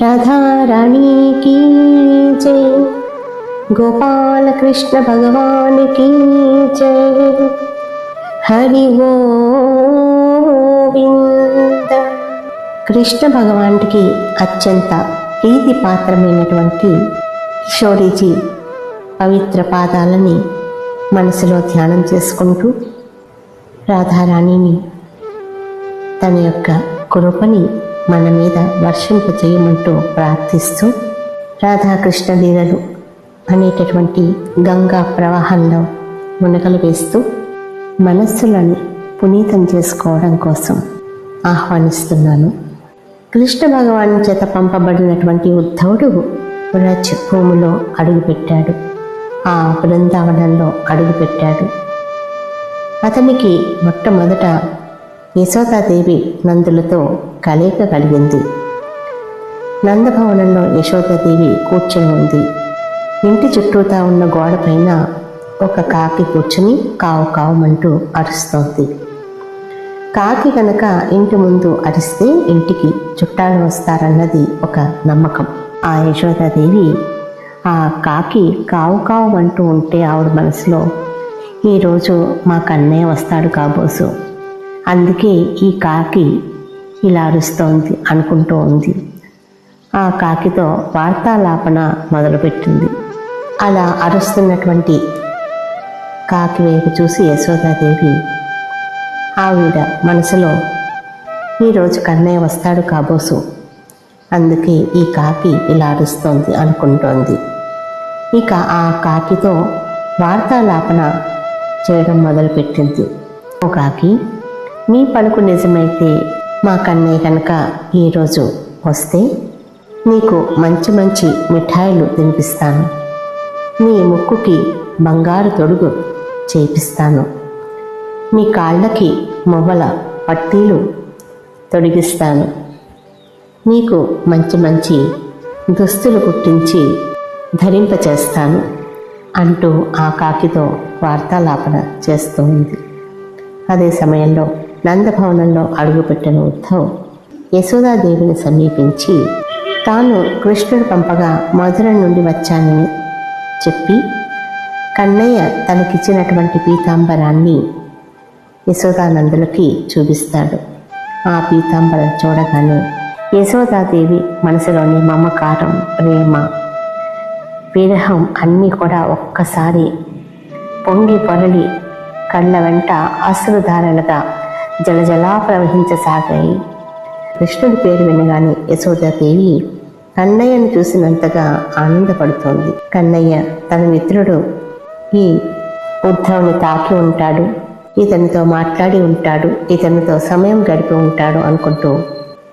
Radharani key జై గోపాలకృష్ణ భగవాన్ key జై హరి గోవింద కృష్ణ భగవాన్కి అత్యంత ప్రీతి పాత్రమైనటువంటి కిషోరీజీ పవిత్ర పాదాలని మనసులో ధ్యానం చేసుకుంటూ రాధారాణిని తన యొక్క కృపని మన మీద వర్షింపు చేయమంటూ ప్రార్థిస్తూ రాధాకృష్ణ లీలలు అనేటటువంటి గంగా ప్రవాహంలో మునగలు వేస్తూ మనస్సులను పునీతం చేసుకోవడం కోసం ఆహ్వానిస్తున్నాను. కృష్ణ భగవాన్ చేత పంపబడినటువంటి ఉద్ధవుడు వ్రజ్ భూమిలో అడుగుపెట్టాడు. ఆ బృందావనంలో అడుగుపెట్టాడు. అతనికి మొట్టమొదట యశోదాదేవి నందులతో కలయిక కలిగింది. నందభవనంలో యశోదాదేవి కూర్చొని ఉంది. ఇంటి చుట్టూతా ఉన్న గోడ పైన ఒక కాకి కూర్చుని కావు కావమంటూ అరుస్తోంది. కాకి కనుక ఇంటి ముందు అరిస్తే ఇంటికి చుట్టాలు వస్తారన్నది ఒక నమ్మకం. ఆ యశోదాదేవి ఆ కాకి కావు కావు అంటూ ఉంటే ఆవిడ మనసులో ఈరోజు మా కన్నయ్య వస్తాడు కాబోసు. అందుకే ఈ కాకి ఇలా అరుస్తోంది అనుకుంటూ ఉంది. ఆ కాకితో వార్తాలాపన మొదలుపెట్టింది. అలా అరుస్తున్నటువంటి కాకి వైపు చూసి యశోదాదేవి ఆవిడ మనసులో ఈరోజు కన్నయ్య వస్తాడు కాబోసు అందుకే ఈ కాకి ఇలా అరుస్తోంది అనుకుంటోంది. ఇక ఆ కాకితో వార్తాలాపన చేయడం మొదలుపెట్టింది. ఓ కాకి మీ పలుకు నిజమైతే మా కన్నయ్య కనుక ఈరోజు వస్తే నీకు మంచి మంచి మిఠాయిలు తినిపిస్తాను. నీ ముక్కుకి బంగారు తొడుగు చేపిస్తాను. మీ కాళ్ళకి మొవ్వల పట్టీలు తొడిగిస్తాను. నీకు మంచి మంచి దుస్తులు కుట్టించి ధరింపచేస్తాను అంటూ ఆ కాకితో వార్తాలాపన చేస్తూ ఉంది. అదే సమయంలో నందభవనంలో అడుగుపెట్టిన ఉద్ధవ్. యశోదాదేవిని సమీపించి తాను కృష్ణుడు పంపగా మధుర నుండి వచ్చానని చెప్పి కన్నయ్య తనకిచ్చినటువంటి పీతాంబరాన్ని యశోదానందులకి చూపిస్తాడు. ఆ పీతాంబరం చూడగానే యశోదాదేవి మనసులోని మమకారం ప్రేమ విరహం అన్నీ కూడా ఒక్కసారి పొంగి పొరలి కళ్ళ వెంట అశ్రుధారలుగా జలజలా ప్రవహించసాగాయి కృష్ణుడి పేరు వినగానే యశోదాదేవి కన్నయ్యను చూసినంతగా ఆనందపడుతోంది. కన్నయ్య తన మిత్రుడు ఈ ఉద్ధవుని తాకి ఉంటాడు ఇతనితో మాట్లాడి ఉంటాడు ఇతనితో సమయం గడిపి ఉంటాడు అనుకుంటూ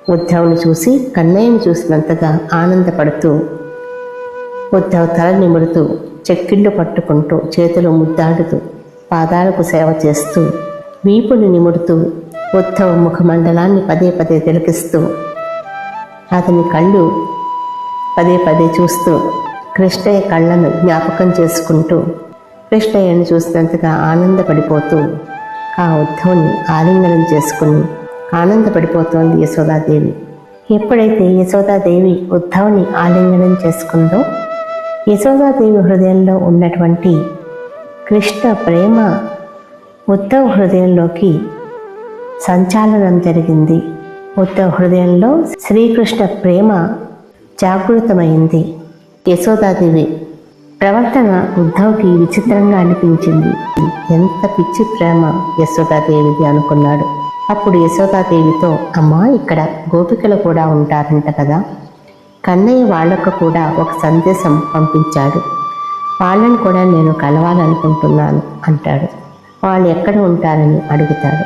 ఉద్ధవుని చూసి కన్నయ్యను చూసినంతగా ఆనందపడుతూ ఉద్ధవ్ తల నిమురుతూ చెక్కిళ్ళు పట్టుకుంటూ చేతులు ముద్దాడుతూ పాదాలకు సేవ చేస్తూ వీపుని నిముడుతూ ఉద్ధవ్ ముఖమండలాన్ని పదే పదే తిలకిస్తూ అతని కళ్ళు పదే పదే చూస్తూ కృష్ణయ్య కళ్ళను జ్ఞాపకం చేసుకుంటూ కృష్ణయ్యను చూసినంతగా ఆనందపడిపోతూ ఆ ఉద్ధవుని ఆలింగనం చేసుకుని ఆనందపడిపోతోంది యశోదాదేవి. ఎప్పుడైతే యశోదాదేవి ఉద్ధవుని ఆలింగనం చేసుకుందో యశోదాదేవి హృదయంలో ఉన్నటువంటి కృష్ణ ప్రేమ ఉద్ధవ్ హృదయంలోకి సంచాలనం జరిగింది. ఉత్తవ హృదయంలో శ్రీకృష్ణ ప్రేమ జాగృతమైంది. యశోదాదేవి ప్రవర్తన ఉద్ధవ్కి విచిత్రంగా అనిపించింది. ఎంత పిచ్చి ప్రేమ యశోదాదేవిది అనుకున్నాడు. అప్పుడు యశోదాదేవితో అమ్మా ఇక్కడ గోపికలు కూడా ఉంటారంట కదా. కన్నయ్య వాళ్ళకు కూడా ఒక సందేశం పంపించాడు. వాళ్ళని కూడా నేను కలవాలనుకుంటున్నాను అంటాడు. వాళ్ళు ఎక్కడ ఉంటారని అడుగుతాడు.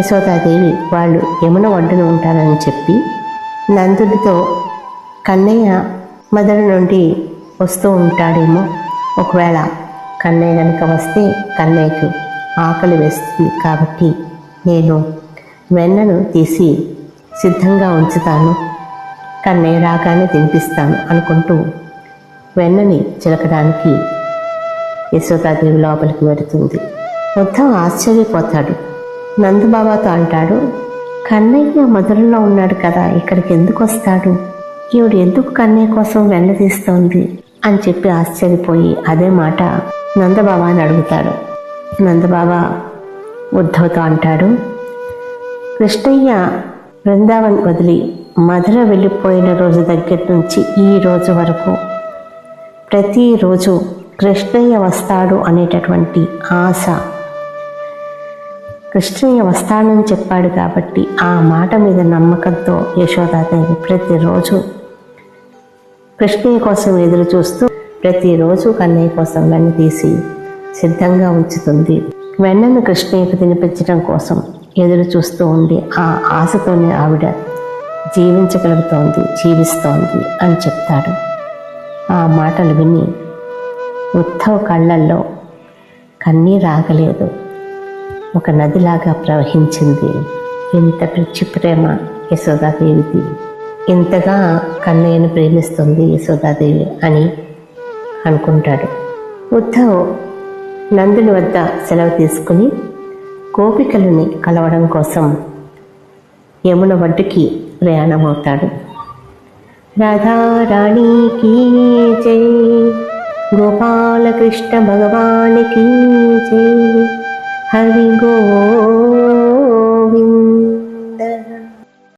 యశోదాదేవి వాళ్ళు యమున ఒడ్డున ఉంటారని చెప్పి నందుడితో కన్నయ్య మదర నుండి వస్తూ ఉంటాడేమో. ఒకవేళ కన్నయ్య కనుక వస్తే కన్నయ్యకు ఆకలి వేస్తుంది కాబట్టి నేను వెన్నను తీసి సిద్ధంగా ఉంచుతాను. కన్నయ్య రాగానే తినిపిస్తాను అనుకుంటూ వెన్నని చిలకడానికి యశోదాదేవి లోపలికి వెడుతుంది. మొత్తం ఆశ్చర్యపోతాడు. నందబాబాతో అంటాడు కన్నయ్య మధురలో ఉన్నాడు కదా ఇక్కడికి ఎందుకు వస్తాడు? ఈవిడు ఎందుకు కన్నయ్య కోసం వెన్న తీస్తోంది అని చెప్పి ఆశ్చర్యపోయి అదే మాట నందబాబా అని అడుగుతాడు. నందబాబా ఉద్ధవ్తో అంటాడు కృష్ణయ్య బృందావన్ వదిలి మధుర వెళ్ళిపోయిన రోజు దగ్గర నుంచి ఈ రోజు వరకు ప్రతిరోజు కృష్ణయ్య వస్తాడు అనేటటువంటి ఆశ కృష్ణయ్య వస్తానని చెప్పాడు కాబట్టి ఆ మాట మీద నమ్మకంతో యశోదాదేవి ప్రతిరోజు కృష్ణయ్య కోసం ఎదురు చూస్తూ ప్రతిరోజు కన్నయ్య కోసం వెన్న తీసి సిద్ధంగా ఉంచుతుంది. వెన్నను కృష్ణయ్యకు తినిపించడం కోసం ఎదురు చూస్తూ ఉండి ఆ ఆశతోనే ఆవిడ జీవించగలుగుతోంది జీవిస్తోంది అని చెప్తాడు. ఆ మాటలు విని ఉద్ధవ్ కళ్ళల్లో కన్నీ రాగలేదు ఒక నదిలాగా ప్రవహించింది. ఇంత పిచ్చి ప్రేమ యశోదాదేవిది. ఇంతగా కన్నయ్యను ప్రేమిస్తుంది యశోదాదేవి అని అనుకుంటాడు. ఉద్ధవ్ నందుని వద్ద సెలవు తీసుకుని గోపికలని కలవడం కోసం యమున ఒడ్డుకి ప్రయాణమవుతాడు. రాధారాణికి జై గోపాలకృష్ణ భగవానికి కీ జై. ഹരി ഗോവിന്ദ